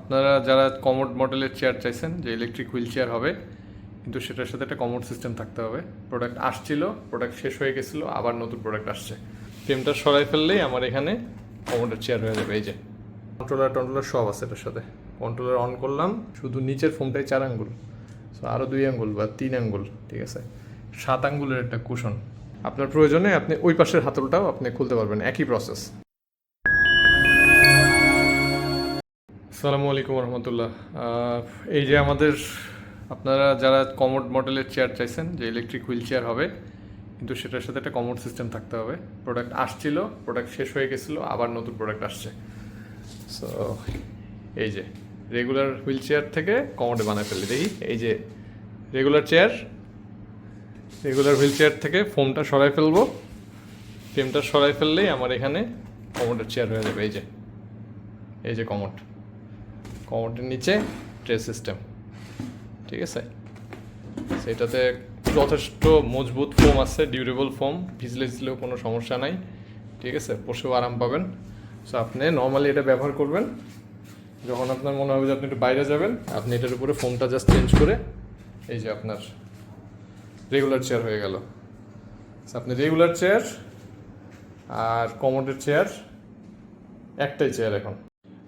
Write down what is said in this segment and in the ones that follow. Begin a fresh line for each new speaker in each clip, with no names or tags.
আপনারা যারা কমোড মডেলের চেয়ার চাইছেন, যে ইলেকট্রিক হুইল চেয়ার হবে, কিন্তু সেটার সাথে একটা কমোড সিস্টেম থাকতে হবে। প্রোডাক্ট আসছিল প্রোডাক্ট শেষ হয়ে গেছিল, আবার নতুন প্রোডাক্ট আসছে। ফ্রেমটা সরাই ফেললেই আমার এখানে কমোডের চেয়ার হয়ে যাবে, এই যে। কন্ট্রোলার টন্ট্রোলার সব আছে এটার সাথে। কন্ট্রোলার অন করলাম, শুধু নিচের ফোমটাই চার আঙ্গুল সো আরও দুই আঙ্গুল বা তিন আঙ্গুল ঠিক আছে? সাত আঙ্গুলের একটা কুশন আপনার প্রয়োজনে আপনি ওই পাশের হাতলটাও আপনি খুলতে পারবেন, একই প্রসেস আসসালামু আলাইকুম রহমতুল্লাহ। এই যে আমাদের, আপনারা যারা কমোড মডেলের চেয়ার চাইছেন, যে ইলেকট্রিক হুইল চেয়ার হবে, কিন্তু সেটার সাথে একটা কমোড সিস্টেম থাকতে হবে। প্রোডাক্ট আসছিল প্রোডাক্ট শেষ হয়ে গেছিল, আবার নতুন প্রোডাক্ট আসছে। সো এই যে রেগুলার হুইল চেয়ার থেকে কমোডে বানায় ফেলে দেখি, এই যে regular chair regular wheel chair থেকে ফোমটা সরাই ফেলব। ফ্রেমটা সরাই ফেললেই আমার এখানে কমোডের চেয়ার হয়ে যাবে। এই যে এই যে কমোড কমোডের নিচে ট্রে সিস্টেম। ঠিক আছে? সেটাতে যথেষ্ট মজবুত ফোম আছে, ডিউরেবল ফোম, ভিজলে ভিজলেও কোনো সমস্যা নাই। ঠিক আছে? বসেও আরাম পাবেন। সো আপনি নর্মালি এটা ব্যবহার করবেন। যখন আপনার মনে হবে যে আপনি একটু বাইরে যাবেন, আপনি এটার উপরে ফোমটা জাস্ট চেঞ্জ করে এই যে আপনার রেগুলার চেয়ার হয়ে গেল। আপনি রেগুলার চেয়ার আর কমোডের চেয়ার একটাই চেয়ার এখন।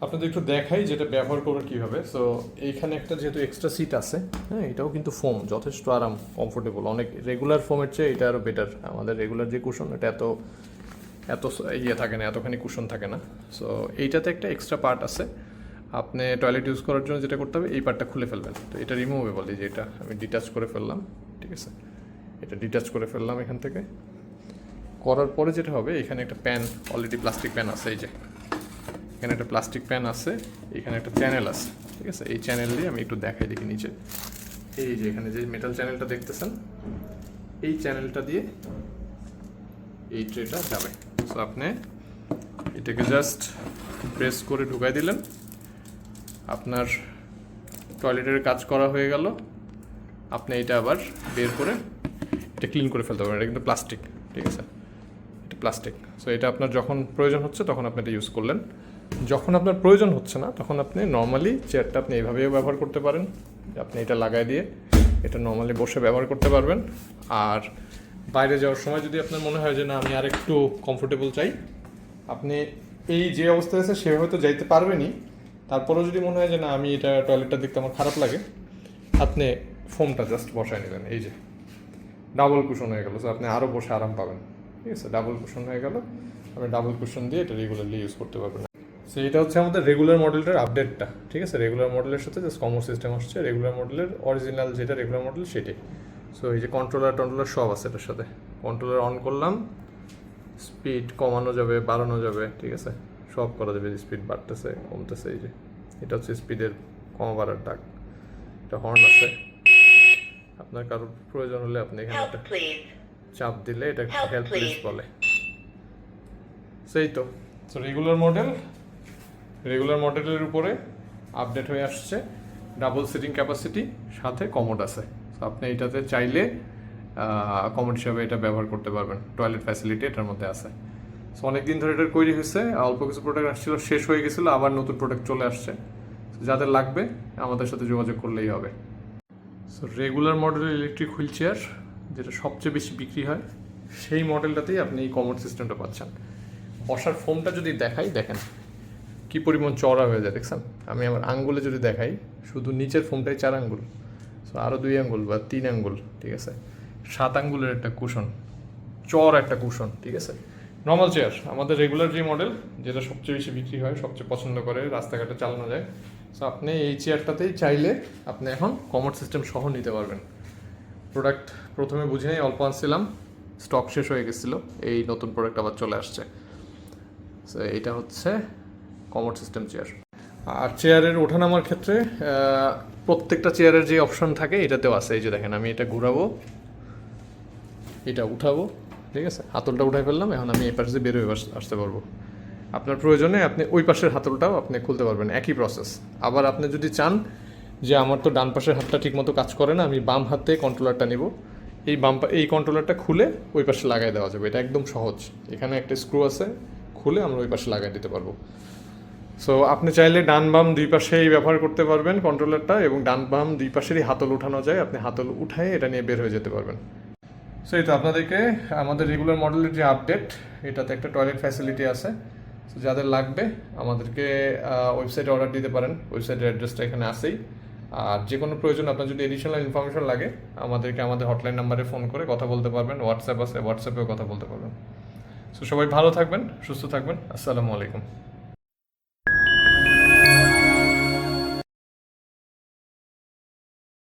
আপনাদের একটু দেখাই যেটা ব্যবহার করবেন কীভাবে। সো এইখানে একটা যেহেতু এক্সট্রা সিট আছে হ্যাঁ এটাও কিন্তু ফোম যথেষ্ট আরাম কমফোর্টেবল অনেক রেগুলার ফোমের চেয়ে এটা আরও বেটার আমাদের রেগুলার যে কুশন এটা এত এত ইয়ে থাকে না, এতখানি কুশন থাকে না। সো এইটাতে একটা এক্সট্রা পার্ট আছে। আপনি টয়লেট ইউজ করার জন্য যেটা করতে হবে, এই পার্টটা খুলে ফেলবেন। তো এটা রিমুভেবল এই যে এটা আমি ডিটাচ করে ফেললাম, ঠিক আছে? এটা ডিটাচ করে ফেললাম এখান থেকে। করার পরে যেটা হবে, এখানে একটা প্যান অলরেডি প্লাস্টিক প্যান আছে, এই যে। এখানে একটা প্লাস্টিক প্যান আছে, এখানে একটা চ্যানেল আছে, ঠিক আছে? এই চ্যানেল দিয়ে আমি একটু দেখাই দেখি নিচে। এই যে এখানে যে মেটাল চ্যানেলটা দেখতেছেন, এই চ্যানেলটা দিয়ে এই ট্রেটা যাবে। সো আপনি এটাকে জাস্ট প্রেস করে ঢুকাই দিলেন। আপনার টয়লেটের কাজ করা হয়ে গেল। আপনি এটা আবার বের করে এটা ক্লিন করে ফেলতে পারবেন। এটা কিন্তু প্লাস্টিক ঠিক আছে? এটা প্লাস্টিক সো এটা আপনার যখন প্রয়োজন হচ্ছে, তখন আপনি এটা ইউজ করলেন। যখন আপনার প্রয়োজন হচ্ছে না, তখন আপনি নর্মালি চেয়ারটা আপনি এইভাবেও ব্যবহার করতে পারেন। আপনি এটা লাগাই দিয়ে এটা নর্মালি বসে ব্যবহার করতে পারবেন। আর বাইরে যাওয়ার সময় যদি আপনার মনে হয় যে না, আমি আর একটু কমফোর্টেবল চাই, আপনি এই যে অবস্থায় আছে সে হয়তো যাইতে পারবেনই। তারপরেও যদি মনে হয় যে না, আমি এটা টয়লেটটা দেখতে আমার খারাপ লাগে, আপনি ফোমটা জাস্ট বসায় নেবেন, এই যে। ডাবল কুশন হয়ে গেল সো আপনি আরও বসে আরাম পাবেন। ঠিক আছে ডাবল কুশন হয়ে গেল, আপনি ডাবল কুশন দিয়ে এটা রেগুলারলি ইউজ করতে পারবেন। সো এটা হচ্ছে আমাদের রেগুলার মডেলটার আপডেটটা ঠিক আছে? রেগুলার মডেলের সাথে জাস্ট কমর সিস্টেম আসছে রেগুলার মডেলের অরিজিনাল যেটা রেগুলার মডেল সেটাই। সো এই যে কন্ট্রোলার টন্ট্রোলার সব আছে এটার সাথে। কন্ট্রোলার অন করলাম স্পিড কমানো যাবে বাড়ানো যাবে ঠিক আছে? সব করা যাবে স্পিড বাড়তেছে কমতেছে এই যে। এটা হচ্ছে স্পিডের কমা বাড়ার ডাক এটা হর্ন আছে। আপনার কারোর প্রয়োজন হলে আপনি এখানে একটা চাপ দিলে এটা হেল্প প্লিজ বলে। সেই তো। সো রেগুলার মডেল রেগুলার মডেলের উপরে আপডেট হয়ে আসছে। ডাবল সিটিং ক্যাপাসিটি সাথে কমোড আছে। আপনি এটাতে চাইলে কমোড হিসাবে এটা ব্যবহার করতে পারবেন। টয়লেট ফ্যাসিলিটি এটার মধ্যে আছে। সো অনেকদিন ধরে এটা তৈরি হয়েছে। অল্প কিছু প্রোডাক্ট আসছিল, শেষ হয়ে গেছিল, আবার নতুন প্রোডাক্ট চলে আসছে। যাদের লাগবে, আমাদের সাথে যোগাযোগ করলেই হবে। সো রেগুলার মডেলের ইলেকট্রিক হুইল চেয়ার যেটা সবচেয়ে বেশি বিক্রি হয়, সেই মডেলটাতেই আপনি এই কমোড সিস্টেমটা পাচ্ছেন। বসার ফোমটা যদি দেখাই, দেখেন। কি পরিমাণ চড়া হয়ে যায়, দেখছেন? আমি আমার আঙ্গুলে যদি দেখাই, শুধু নিচের ফোমটাই চার আঙ্গুল। সো আরও দুই আঙ্গুল বা তিন আঙ্গুল, ঠিক আছে? সাত আঙ্গুলের একটা কুশন চর একটা কুশন ঠিক আছে? নর্মাল চেয়ার আমাদের রেগুলার যে মডেল যেটা সবচেয়ে বেশি বিক্রি হয়, সবচেয়ে পছন্দ করে, রাস্তাঘাটে চালানো যায়। সো আপনি এই চেয়ারটাতেই চাইলে আপনি এখন কমোড সিস্টেম সহ নিতে পারবেন। প্রোডাক্ট প্রথমে বুঝে নেই অল্প আনছিলাম স্টক শেষ হয়ে গেছিল, এই নতুন প্রোডাক্ট আবার চলে আসছে। সো এইটা হচ্ছে কমোড সিস্টেম চেয়ার। আর চেয়ারের ওঠানামার ক্ষেত্রে প্রত্যেকটা চেয়ারের যে অপশন থাকে, এটাতেও আছে। এই যে দেখেন, আমি এটা ঘুরাবো, এটা উঠাবো, ঠিক আছে? হাতলটা উঠাই ফেললাম, এখন আমি এই পাশে বেরোয় আসতে পারব। আপনার প্রয়োজনে আপনি ওই পাশের হাতলটাও আপনি খুলতে পারবেন, একই প্রসেস আবার আপনি যদি চান যে আমার তো ডান পাশের হাতটা ঠিকমতো কাজ করে না, আমি বাম হাতে কন্ট্রোলারটা নিব। এই বাম এই কন্ট্রোলারটা খুলে ওই পাশে লাগাই দেওয়া যাবে। এটা একদম সহজ। এখানে একটা স্ক্রু আছে, খুলে আমরা ওই পাশে লাগাই দিতে পারব। সো আপনি চাইলে ডান বাম দুই পাশেই ব্যবহার করতে পারবেন কন্ট্রোলারটা এবং ডান বাম দুই পাশেরই হাতল উঠানো যায়। আপনি হাতল উঠায় এটা নিয়ে বের হয়ে যেতে পারবেন। সো এই তো আপনাদেরকে আমাদের রেগুলার মডেলের যে আপডেট এটাতে একটা টয়লেট ফ্যাসিলিটি আছে। সো যাদের লাগবে, আমাদেরকে ওয়েবসাইটে অর্ডার দিতে পারেন। ওয়েবসাইটের অ্যাড্রেসটা এখানে আসেই আর যে কোনো প্রয়োজন, আপনার যদি এডিশনাল ইনফরমেশন লাগে, আমাদেরকে আমাদের হটলাইন নাম্বারে ফোন করে কথা বলতে পারবেন। হোয়াটসঅ্যাপ আছে হোয়াটসঅ্যাপেও কথা বলতে পারবেন। সো সবাই ভালো থাকবেন, সুস্থ থাকবেন। আসসালামু আলাইকুম।